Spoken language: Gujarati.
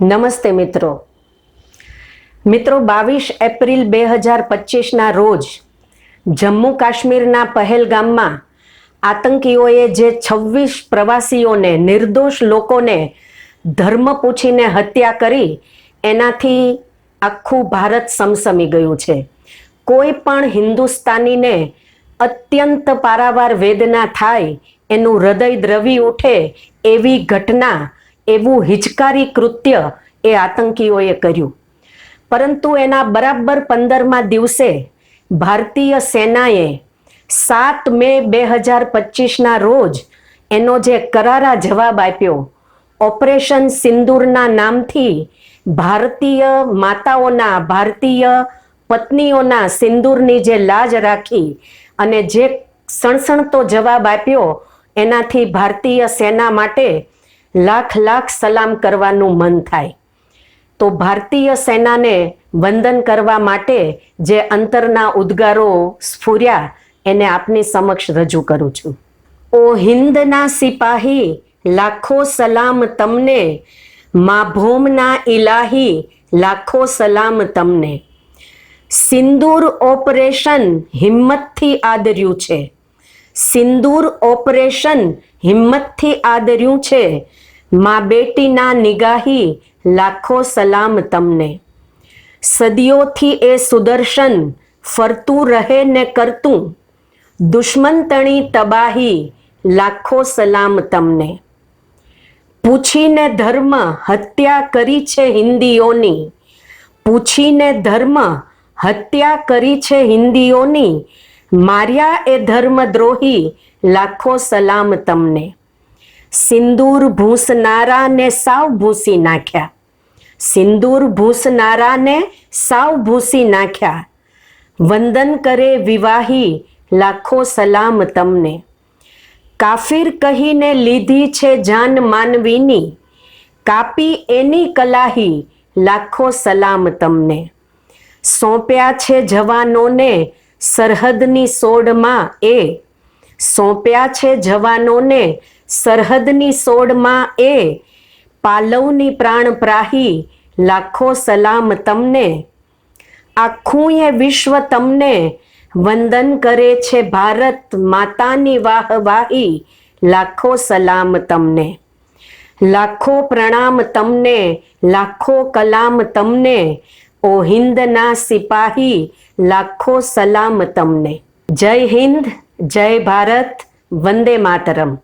નમસ્તે મિત્રો. મિત્રો, બાવીસ એપ્રિલ બે હજાર પચીસના રોજ જમ્મુ કાશ્મીરના પહેલગામમાં આતંકીઓએ જે છવ્વીસ પ્રવાસીઓને, નિર્દોષ લોકોને ધર્મ પૂછીને હત્યા કરી, એનાથી આખું ભારત સમસમી ગયું છે. કોઈ પણ હિન્દુસ્તાનીને અત્યંત પારાવાર વેદના થાય, એનું હૃદય દ્રવી ઉઠે એવી ઘટના એવું હિચકારી કૃત્ય એ આતંકીઓએ કર્યું. પરંતુ એના બરાબર પંદરમા દિવસે ભારતીય સેનાએ સાત મે બે હજાર પચીસના રોજ એનો જે કરારા જવાબ આપ્યો, ઓપરેશન સિંદૂરના નામથી ભારતીય માતાઓના, ભારતીય પત્નીઓના સિંદૂરની જે લાજ રાખી અને જે સણસણતો જવાબ આપ્યો, એનાથી ભારતીય સેના માટે લાખ લાખ સલામ કરવાનું મન થાય. તો ભારતીય સેનાને વંદન કરવા માટે જે અંતરના ઉદ્ગારો સ્ફુર્યા, એને આપની સમક્ષ રજૂ કરું છું. ઓ હિન્દના સિપાહી, લાખો સલામ તમને. માભોમના ઇલાહી, લાખો સલામ તમને. સિંદૂર ઓપરેશન હિંમતથી આદર્યું છે. સિંદૂર ઓપરેશન હિંમતથી આદર્યું છે. મા બેટીના નિગાહી લાખો સલામ તમને. સદીઓથી એ સુદર્શન ફરતું રહે ને કરતું. દુશ્મનતણી તબાહી લાખો સલામ તમને. પૂછીને ધર્મ હત્યા કરી છે હિન્દીઓની. પૂછીને ધર્મ હત્યા કરી છે હિન્દીઓની. માર્યા એ ધર્મદ્રોહી લાખો સલામ તમને. સિંદૂર ભૂંસનારાને સાવ ભૂંસી નાખ્યા. સિંદૂર ભૂંસનારાને સાવ ભૂંસી નાખ્યા. વંદન કરે વિવાહી, લાખો સલામ તમને. કાફિર કહીને લીધી છે જાન માનવીની. કાપી એની કલાહી, લાખો સલામ તમને. સોંપ્યા છે જવાનોને સરહદની સોડમાં એ સોંપ્યા છે જવાનોને સરહદની સોડમાં એ પાલવની પ્રાણ પ્રાહી લાખો સલામ તમને. આખું એ વિશ્વ તમને વંદન કરે છે ભારત માતાની વાહવાહી લાખો સલામ તમને. લાખો પ્રણામ તમને, લાખો કલામ તમને, ઓ હિન્દના સિપાહી લાખો સલામ તમને. જય હિન્દ જય ભારત વંદે માતરમ.